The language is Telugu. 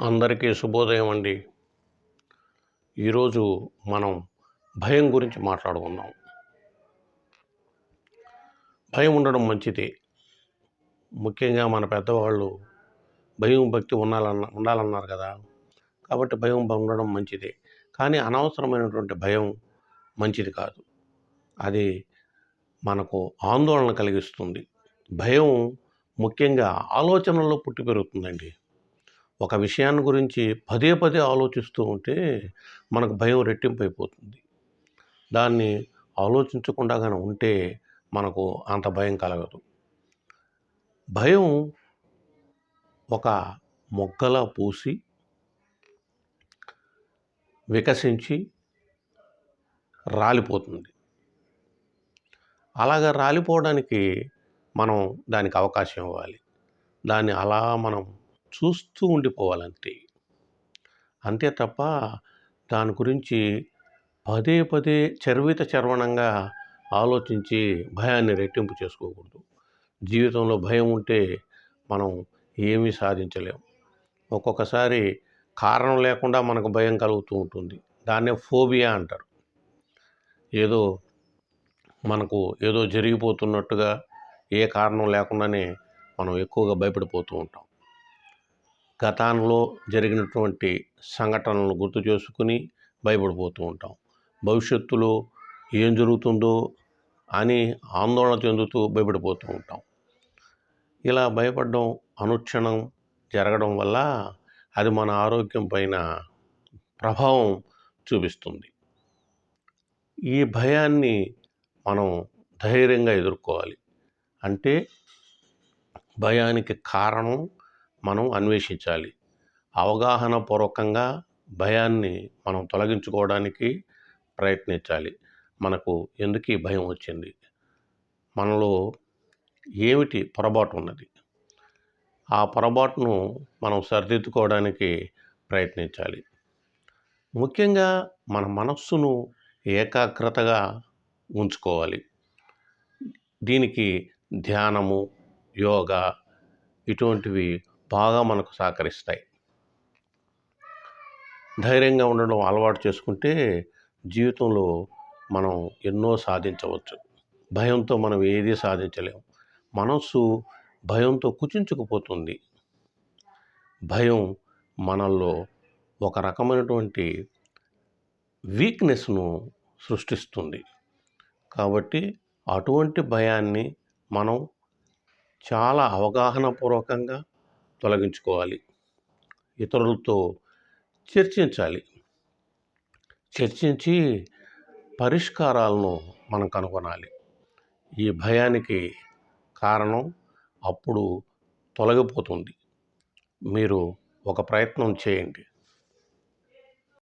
అందరికీ శుభోదయం అండి. ఈరోజు మనం భయం గురించి మాట్లాడుకుందాం. భయం ఉండడం మంచిది. ముఖ్యంగా మన పెద్దవాళ్ళు భయం భక్తి ఉండాలన్న ఉండాలన్నారు కదా. కాబట్టి భయం ఉండడం మంచిది. కానీ అనవసరమైనటువంటి భయం మంచిది కాదు. అది మనకు ఆందోళన కలిగిస్తుంది. భయం ముఖ్యంగా ఆలోచనల్లో పుట్టి పెరుగుతుందండి. ఒక విషయాన్ని గురించి పదే పదే ఆలోచిస్తూ ఉంటే మనకు భయం రెట్టింపు అయిపోతుంది దాన్ని ఆలోచించకుండా కానీ ఉంటే మనకు అంత భయం కలగదు. భయం ఒక మొగ్గలా పూసి వికసించి రాలిపోతుంది. అలాగా రాలిపోవడానికి మనం దానికి అవకాశం ఇవ్వాలి. దాన్ని అలా మనం చూస్తూ ఉండిపోవాలంతే. అంతే తప్ప దాని గురించి పదే పదే చర్విత చర్వణంగా ఆలోచించి భయాన్ని రెట్టింపు చేసుకోకూడదు. జీవితంలో భయం ఉంటే మనం ఏమీ సాధించలేం. ఒక్కొక్కసారి కారణం లేకుండా మనకు భయం కలుగుతూ ఉంటుంది. దాన్నే ఫోబియా అంటారు. ఏదో మనకు ఏదో జరిగిపోతున్నట్టుగా ఏ కారణం లేకుండానే మనం ఎక్కువగా భయపడిపోతూ ఉంటాం. గతంలో జరిగినటువంటి సంఘటనలను గుర్తు చేసుకుని భయపడిపోతూ ఉంటాం. భవిష్యత్తులో ఏం జరుగుతుందో అని ఆందోళన చెందుతూ భయపడిపోతూ ఉంటాం. ఇలా భయపడడం అనుక్షణం జరగడం వల్ల అది మన ఆరోగ్యం పైన ప్రభావం చూపిస్తుంది. ఈ భయాన్ని మనం ధైర్యంగా ఎదుర్కోవాలి. అంటే భయానికి కారణం మనం అన్వేషించాలి. అవగాహన పూర్వకంగా భయాన్ని మనం తొలగించుకోవడానికి ప్రయత్నించాలి. మనకు ఎందుకు ఈ భయం వచ్చింది? మనలో ఏమిటి పొరపాటు ఉన్నది? ఆ పొరపాటును మనం సరిదిద్దుకోవడానికి ప్రయత్నించాలి. ముఖ్యంగా మన మనస్సును ఏకాగ్రతగా ఉంచుకోవాలి. దీనికి ధ్యానము యోగా ఇటువంటివి బాగా మనకు సహకరిస్తాయి. ధైర్యంగా ఉండడం అలవాటు చేసుకుంటే జీవితంలో మనం ఎన్నో సాధించవచ్చు. భయంతో మనం ఏది సాధించలేము మనస్సు భయంతో కుచించుకుపోతుంది. భయం మనల్లో ఒక రకమైనటువంటి వీక్నెస్ను సృష్టిస్తుంది. కాబట్టి అటువంటి భయాన్ని మనం చాలా అవగాహన పూర్వకంగా తొలగించుకోవాలి. ఇతరులతో చర్చించాలి. చర్చించి పరిష్కారాలను మనం కనుగొనాలి. ఈ భయానికి కారణం అప్పుడు తొలగిపోతుంది. మీరు ఒక ప్రయత్నం చేయండి.